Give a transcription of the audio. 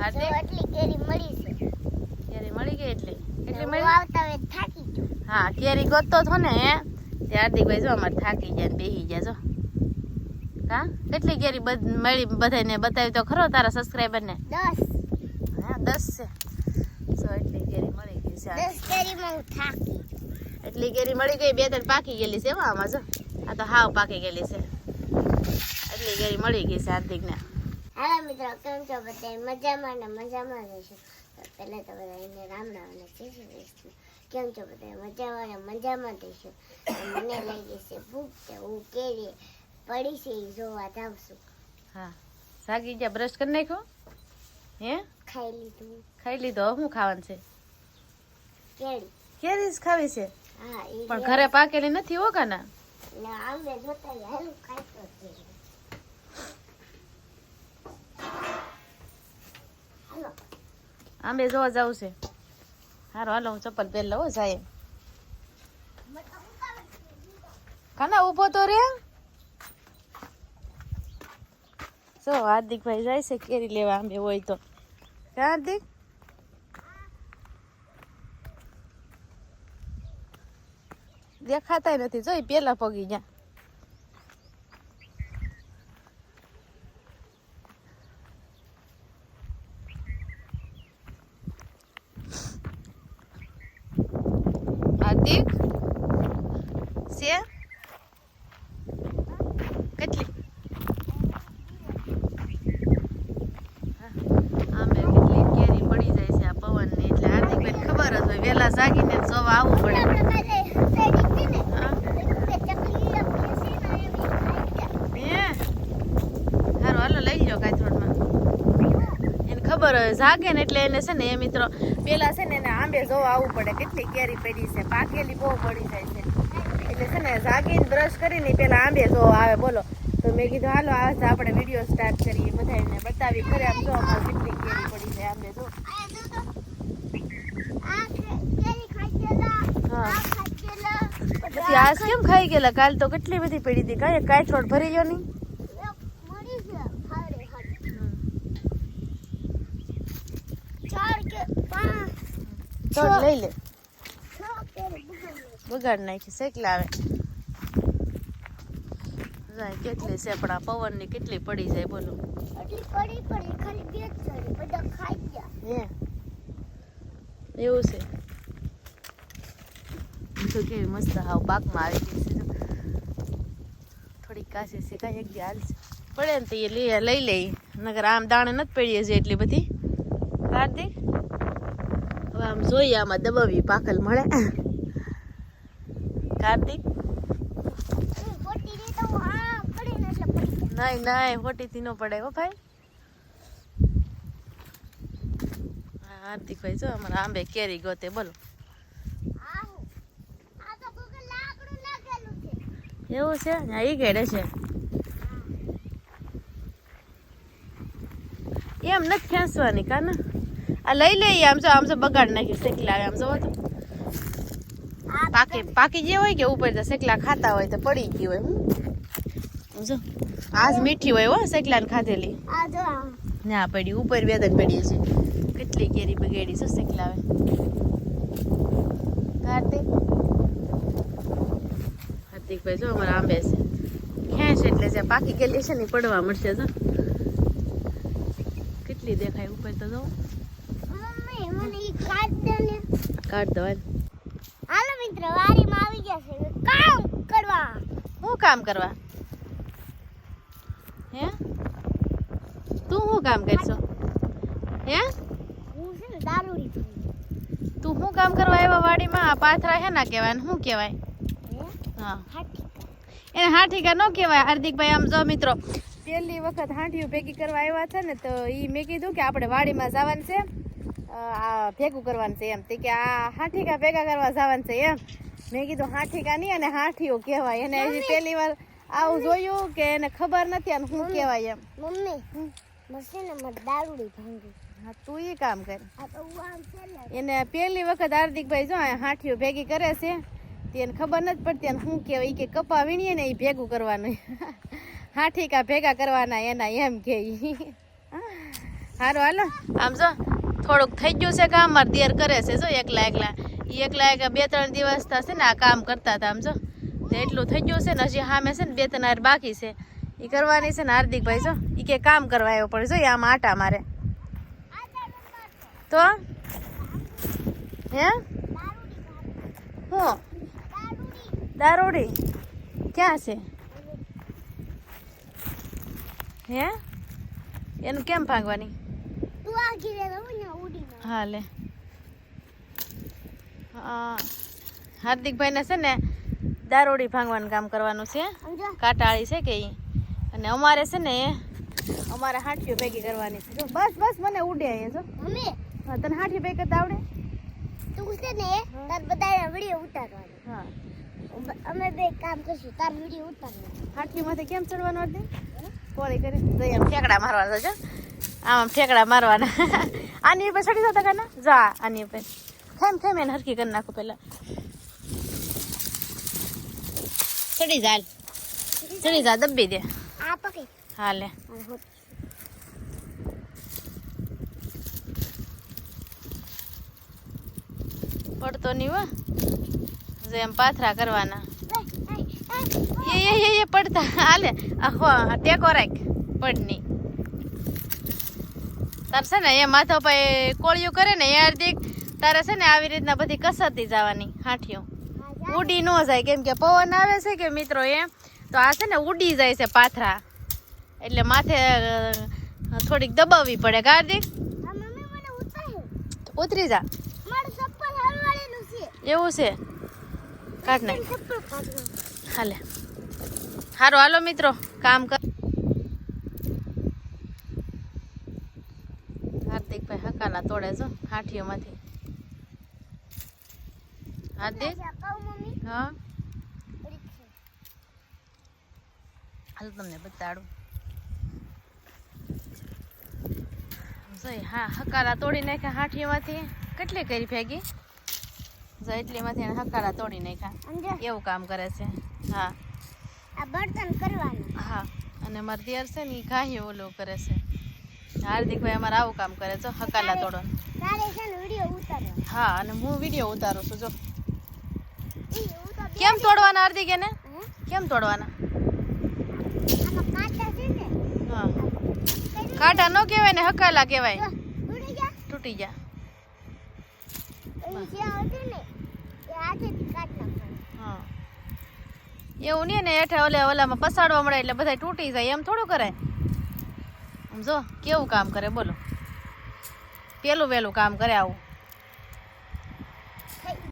હાર્દિક એટલી કેરી મળી છે. કેરી મળી ગઈ એટલી? એટલી મળી? આવતા વેત થાકી ગયો હા કેરી ગોતતો છો ને તે હાર્દિકભાઈ જો અમારે થાકી જાય ને બેસી ગયા જો. હા કેટલી કેરી બધ મળી બધાને બતાવી તો ખરો તારા સબસ્ક્રાઈબરને દસ. હા દસ છે. સો એટલી કેરી મળી ગઈ છે દસ કેરીમાં હું થાકી એટલી કેરી મળી ગઈ બે ત્રણ પાકી ગયેલી છે હો આમાં જો. આ તો હાવ પાકી ગયેલી છે. એટલી કેરી મળી ગઈ છે હાર્દિકને. હાલો મિત્રો કેમ છો બધા? મજામાં ને મજામાં રહેશું પહેલાં તો બધા એને રામ રામ ને જય શ્રી કૃષ્ણ. કેમ છો બધા? મજામાં ને મજામાં રહેશું મને લઈ ગઈ છે ભૂખ છે હું કેરી પડી છે જોવા છું હા. સાગી ગયા બ્રશ કરી નાખ્યો? હે? ખાઈ લીધું. ખાઈ લીધો? શું ખાવાનું છે? કેરી. કેરી જ ખાવી છે? હા પણ ઘરે પાકેલી નથી હો કાના? ને આંબે જોતા હાલું ખાઈ તો કેરી હાલો આંબે જોવા જવું છે. હારો, હાલો, હું ચપ્પલ પહેર લઉં સાહેબ. ખાના ઊભો તો રે? જો, હાર્દિકભાઈ જાય છે કેરી લેવા આંબે હોય તો. હાર્દિક? દેખાતાય નથી. જોઈ પેલા પગી ગયા. હાર્દિક છે કેટલી હા, આંબે કેટલી કેરી પડી જાય છે આ પવનની એટલે હાર્દિકભાઈને ખબર જ હોય વહેલા જાગીને જ જોવા આવવું પડે આપણે કાલે રેડી છે ને હા તે ચકલી આપી છે ને એવી ખાઈ ગયા હે હારું હાલો લઈ જાઓ કાથરોડમાં એને જાગે ને એટલે એને છે ને એ મિત્રો પેલા છે ને એને આંબે જોવા આવવું પડે, કેટલી કેરી પડી છે, પાકેલી બહુ પડી જાય છે. એટલે છે ને જાગીને બ્રશ કરીને પેલા આંબે જોવા આવે, બોલો. તો મેં કીધું, હાલો, આ આપણે વીડિયો સ્ટાર્ટ કરીએ. બધાને બતાવી, ખરે આમ જો અમારે કેટલી કેરી પડી છે આંબે જો. હા. પછી આજ કેમ ખાઈ ગયેલા? કાલ તો કેટલી બધી પડી હતી. કાંઈ કાથરોડ ભરી ગયો નહીં એક મળી છે હારે હારે ચાર કે પાંચ તો લઈ લે. બગાડ નાખી શેકલા આવે. જાય કેટલી છે પણ આ પવનની કેટલી પડી જાય બોલો. પડી પડી ખાલી બે બધા ખાઈ ગયા. હે. એવું છે. તો કેવી મસ્ત હાવ પાકમાં આવી ગઈ છે જો. થોડીક કાચી છે કાંઈ એક હાલ છે પડે ને તો એ લઈ લઈ લઈ નગર આમ દાણે નથી પડીએ છીએ એટલી બધી. કાર્તિક આમ જોઈએ, આમાં દબાવી પાકલ મળે. કાર્તિક. નહીં નહીં ખોટીથી ન પડે, હો ભાઈ. હાર્દિકભાઈ જો, અમારા આંબે કેરી ગોતે, બોલો. એવું છે? હા ઈ ગેડે છે. એમ નથી ખેંચવાની, કાના? આ લઈ લઈએ આમ જો આમ તો બગાડ નાખી શેકલા આમ આ પાકી પાકી જે હોય કે ઉપર તો શેકલા ખાતા હોય તો પડી ગઈ હોય હું જો આજ મીઠી હોય હો શેકલા ખાધેલી. આ જો ના પડી ઉપર વેદન પડી છે. કેટલી કેરી બગેડી શું શેકલા કાર્તિક? હાર્દિકભાઈ જો અમારા આંબે છે. ખેંચ એટલે જે પાકી ગયેલી છે ને પડવા મળશે જો. કેટલી દેખાય ઉપર તો જો. કાઢ દે હાલો. મિત્ર વારીમાં આવી ગયા છે. કામ કરવા. શું કામ કરવા? હે? તું શું કામ કરશો? હે? હું છે ને દારૂડી છું. તું શું કામ કરવા આવ્યા વાડીમાં? આ પાથરા હે ના કહેવાય ને શું કહેવાય? હે? હા. એને હાઠીકા ન કહેવાય હાર્દિકભાઈ આમ જો મિત્રો. પહેલી વખત હાંઠીઓ ભેગી કરવા આવ્યા છે ને તો એ મેં કીધું કે આપણે વાડીમાં જવાનું છે. આ ભેગું કરવાનું છે એમ. તે કે આ હાઠીકા ભેગા કરવા જવાનું છે એમ. મેં કીધું હાઠીકા નહીં અને હાઠીઓ કહેવાય. એને હજી પહેલી વાર આવું જોયું કે એને ખબર નથી અને શું કહેવાય એમ. મમ્મી. મશીન દારૂડી ભાંગી. હા તું એ કામ કર. તો આમ એને પહેલી વખત હાર્દિકભાઈ જો આ હાંઠીઓ ભેગી કરે છે તેને ખબર નથી પડતી અને શું કહેવાય. કે કપા વીણીએ ને એ ભેગું કરવાનું. હાઠીકા ભેગા કરવાના એના એમ કે હારો હાલો. આમ જો થોડુંક થઈ ગયું છે કામ, મારે દેર કરે છે, જો એકલા એકલા. એ એકલા એકલા બે ત્રણ દિવસ થશે ને આ કામ કરતા હતા આમ, જો. એટલું થઈ ગયું છે ને હજી સામે છે ને બે ત્રણ બાકી છે. એ કરવાની છે ને હાર્દિકભાઈ, જો. એ કે કામ કરવા આવ્યો પડે જો એ આમ આટા મારે. તો? હે? હું? દારૂડી. ક્યાં છે? હે? એનું કેમ ભાંગવાની? હા લે હાર્દિકભાઈને છે ને દારોડી ભાંગવાનું કામ કરવાનું છે. કાટાળી છે કે અને અમારે છે ને અમારે હાંઠીઓ ભેગી કરવાની છે. જો બસ બસ મને ઉડે અહીંયા જો. મમ્મી. હા તને હાંઠી ભેગી કરતા આવડે? તું છે ને તાર બધા વીડિયો ઉતારવાનો. હા. અમે બે કામ કરશું તાર વીડિયો ઉતારવાનો. હાંઠીમાંથી કેમ ચડવાનું હતી કોળી કરી જઈ આમ મારવાના છે આમ ઠેકડા મારવાના આની ઉપર ચડી જતા કાના જા આની ઉપર ખેમ ખેમ એને હરકી કરી નાખો પેલા ચડી જા. ચડી જા દબી દે હાલે. પડતો નહીં વા જેમ પાથરા કરવાના એ, એ, એ, પડતા હાલે ટેકો રાખ પડની તાર છે ને એ માથા પર કોળિયું કરે ને હાર્દિક તારે છે ને આવી રીતના બધી કસરતી જવાની હાંઠીઓ. ઉડી ન જાય કેમ કે પવન આવે છે કે મિત્રો એ તો આ છે ને ઉડી જાય છે પાથરા. એટલે માથે થોડીક દબાવવી પડે મને ઉતારે જા. એવું છે? કાઢ નાખ. હાલે. હારો હાલો મિત્રો કામ કર હાર્દિકભાઈ હકાલા તોડે છો હાંઠીઓમાંથી હાર્દિક હા. હાલ તમને બતાડું. જોઈ હા હકાલા તોડી નાખ્યા હાંઠીઓમાંથી કેટલી કરી ભેગી? જો એટલીમાંથી એને હકારા તોડી નાખ્યા. એવું કામ કરે છે. હા. આ બર્તન કરવાનું. હા અને મારા દિયર છે ને એ ઘાહી ઓલું કરે છે. હાર્દિકભાઈ અમારે આવું કામ કરે છે હકાલા ઉતારવાનો હા અને હું વીડિયો ઉતારું છું જો. કેમ તોડવાના હાર્દિક એને? કેમ તોડવાના? હા. કાંટા ન? કહેવાય ને હકાલા કહેવાય. તૂટી નાખવાનું. હા. એવું નહીં ને હેઠે ઓલે ઓલામાં પસાડવા મળે એટલે બધા તૂટી જાય એમ થોડું કરાય. આમ જો કેવું કામ કરે? બોલો. પેલું વહેલું કામ કરે આવું.